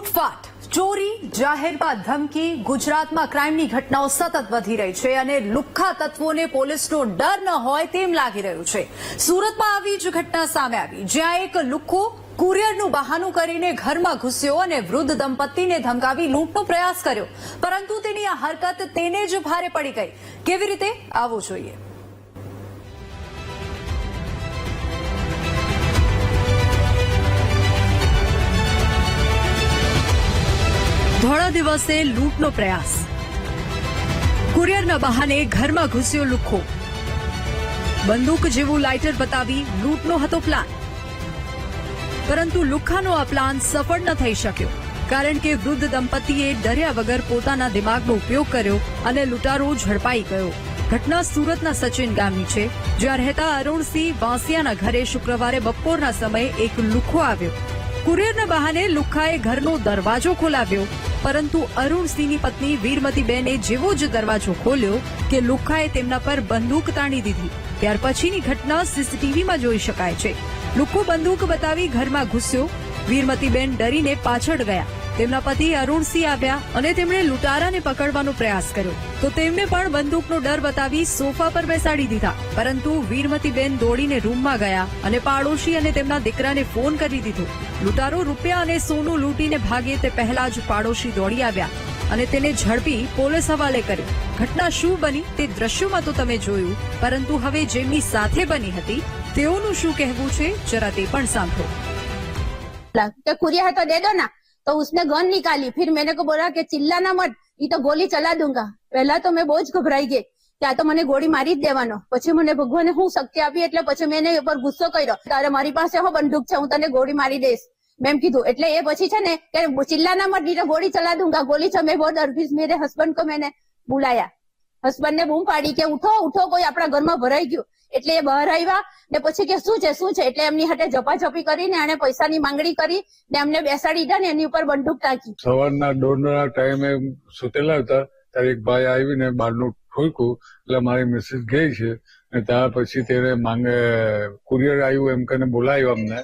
લૂંટફાટ, ચોરી જાહેરમાં ધમકી, ગુજરાતમાં ક્રાઇમની ઘટનાઓ સતત વધી રહી છે અને લુખ્ખા તત્વોને પોલીસનો ડર ન હોય તેમ લાગી રહ્યું છે. સુરતમાં આવી જ ઘટના સામે આવી, જ્યાં એક લુખ્ખો કુરિયરનું બહાનું કરીને ઘરમાં ઘૂસ્યો અને વૃદ્ધ દંપતીને ધમકાવી લૂંટનો પ્રયાસ કર્યો. પરંતુ તેની આ હરકત તેને જ ભારે પડી ગઈ. કેવી રીતે? આવવું જોઈએ. ધોળા દિવસે લૂંટનો પ્રયાસ. કુરિયરના બહાને ઘરમાં ઘૂસ્યો લુખ્ખો બંદૂક જેવું લાઇટર બતાવી લૂંટનો હતો પ્લાન પરંતુ લુખ્ખાનો આ પ્લાન સફળ ન થઈ શક્યો, કારણ કે વૃદ્ધ દંપતીએ ડર્યા વગર પોતાના દિમાગનો ઉપયોગ કર્યો અને લૂંટારો ઝડપાઈ ગયો. ઘટના સુરતના સચિન ગામની છે, જ્યાં રહેતા અરુણસિંહ વાંસિયાના ઘરે શુક્રવારે બપોરના સમયે એક લુખ્ખો આવ્યો. કુરિયરના બહાને લુખ્ખાએ ઘરનો દરવાજો ખોલાવ્યો પરંતુ અરુણસિંહની પત્ની વીરમતીબેને જેવો જ દરવાજો ખોલ્યો કે લુખ્ખાએ તેમના પર બંદૂક તાણી દીધી. ત્યાર પછીની ઘટના સીસીટીવીમાં જોઈ શકાય છે. લુખ્ખો બંદૂક બતાવી ઘરમાં ઘૂસ્યો. વીરમતીબેન ડરીને પાછળ ગયા. તેમના પતિ અરુણસિંહ આવ્યા અને તેમણે લૂંટારાને પકડવાનો પ્રયાસ કર્યો. તો તેમને પણ બંદૂકનો ડર બતાવી સોફા પર બેસાડી દીધા. પરંતુ વીરમતીબેન દોડીને રૂમમાં ગયા અને પાડોશી અને તેમના દીકરાને ફોન કરી દીધો. લૂંટારો રૂપિયા અને સોનું લૂંટીને ભાગે તે પહેલા જ પાડોશી દોડી આવ્યા અને તેને ઝડપી પોલીસ હવાલે કર્યો ઘટના શું બની તે દ્રશ્યોમાં તો તમે જોયું, પરંતુ હવે જેમની સાથે બની હતી, તેઓનું શું કહેવું છે, જરા તે પણ સાંભળો. ખુરિયા તો દે દો ના. तो उसने गन निकाली फिर मैंने को बोला कि चिल्लाना मत ये तो गोली चला दूंगा પહેલા તો મેં બહુ જ ગભરાઈ ગઈ કે આ તો મને ગોળી મારી જ દેવાનો પછી મને ભગવાને હું શક્તિ આપી એટલે પછી મેં એના ઉપર ગુસ્સો કર્યો તારે મારી પાસે હો બંદૂક છે હું તને ગોળી મારી દઈશ મેં એમ કીધું એટલે એ પછી છે ને કે चिल्लाना मत नहीं तो गोली चला दूंगा गोली से मैं बहुत डर गई मेरे हस्बैंड को હસબન્ડને બૂમ પાડી કે ઉઠો ઉઠો, કોઈ આપણા ઘરમાં ભરાઈ ગયું. એટલે એ બહાર આવ્યા ને પછી કે શું છે શું છે? એટલે એમની હાથે ઝપાઝપી કરીને એને પૈસાની માંગણી કરી ને એમને બેસાડી દીધા ને એની ઉપર બંદૂક ટાંકી સવારના દોઢના ટાઈમે સુતેલા હતા, ત્યારે એક ભાઈ આવીને બહારનું ખોલકું એટલે મારી મિસિસ ગઈ છે. ને ત્યાર પછી તેને માંગે, કુરિયર આવ્યું એમ કને બોલાવ્યું અમને.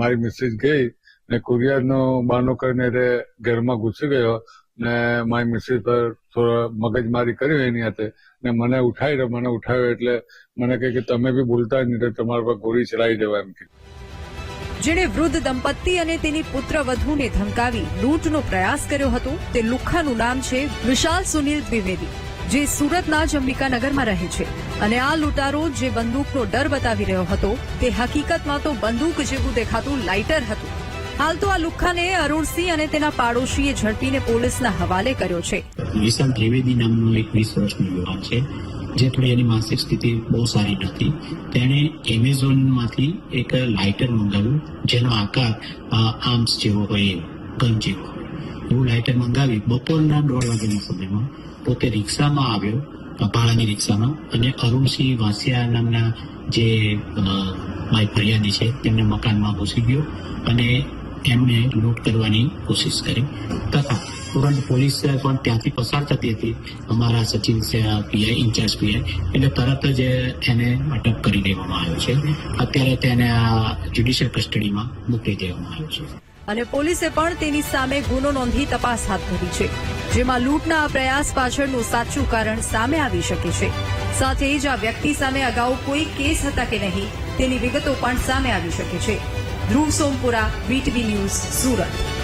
મારી મિસિસ ગઈ ને કુરિયરનો બાનો કરીને ઘરમાં ઘૂસી ગયો. ને મારી મિસિસ પર થોડો મગજમારી કરી એની હાથે ને મને ઉઠાવ્યો મને ઉઠાવ્યો એટલે મને કહે કે તમે બી બોલતા જ નહીં તમારા પર ગોળી ચલાવી દેવા એમ કે. જેણે વૃદ્ધ દંપતી અને તેની પુત્ર વધુને ધમકાવી લૂંટનો પ્રયાસ કર્યો હતો. તે લુખ્ખાનું નામ છે વિશાલ સુનિલ દ્વિવેદી, જે સુરતના જ અંબિકાનગરમાં રહે છે. અને આ લૂંટારો જે બંદૂકનો ડર બતાવી રહ્યો હતો, તે હકીકતમાં તો બંદૂક જેવું દેખાતું લાઇટર હતું. હાલ તો આ લુખ્ખાને અરુણસિંહ અને તેના પાડોશીએ ઝડપીને પોલીસના હવાલે કર્યો છે. વિશાલ ત્રિવેદી નામનો એક વીસ વર્ષનો યુવાન છે જે થોડી એની માનસિક સ્થિતિ બહુ સારી નથી. તેણે એમેઝોનમાંથી એક લાઇટર મંગાવ્યું જેનો આકાર આર્મ્સ જેવો હોય એવો, ગન જેવો એવું લાઇટર મંગાવી બપોરના દોઢ વાગ્યાના સમયમાં પોતે રિક્ષામાં આવ્યો ભાડાની રિક્ષામાં અને અરુણસિંહ વાસિયા નામના જે મારી ફરિયાદી છે તેમને મકાનમાં ઘૂસી ગયો અને એમને લૂંટ કરવાની કોશિશ કરી. તથા તુરંત પોલીસ પણ ત્યાંથી પસાર થતી હતી. અમારા સચિન પીઆઈ ઇન્ચાર્જ પીઆઈ એટલે તરત જ એને અટક કરી દેવામાં આવ્યો છે. અત્યારે તેને જ્યુડિશિયલ કસ્ટડીમાં મૂકી દેવામાં આવ્યો છે. અને પોલીસે પણ તેની સામે ગુનો નોંધી તપાસ હાથ ધરી છે, જેમાં લૂંટના આ પ્રયાસ પાછળનું સાચું કારણ સામે આવી શકે છે. સાથે જ આ વ્યક્તિ સામે અગાઉ કોઈ કેસ હતા કે નહીં, તેની વિગતો પણ સામે આવી શકે છે. Dhruv Sompura VTV news Surat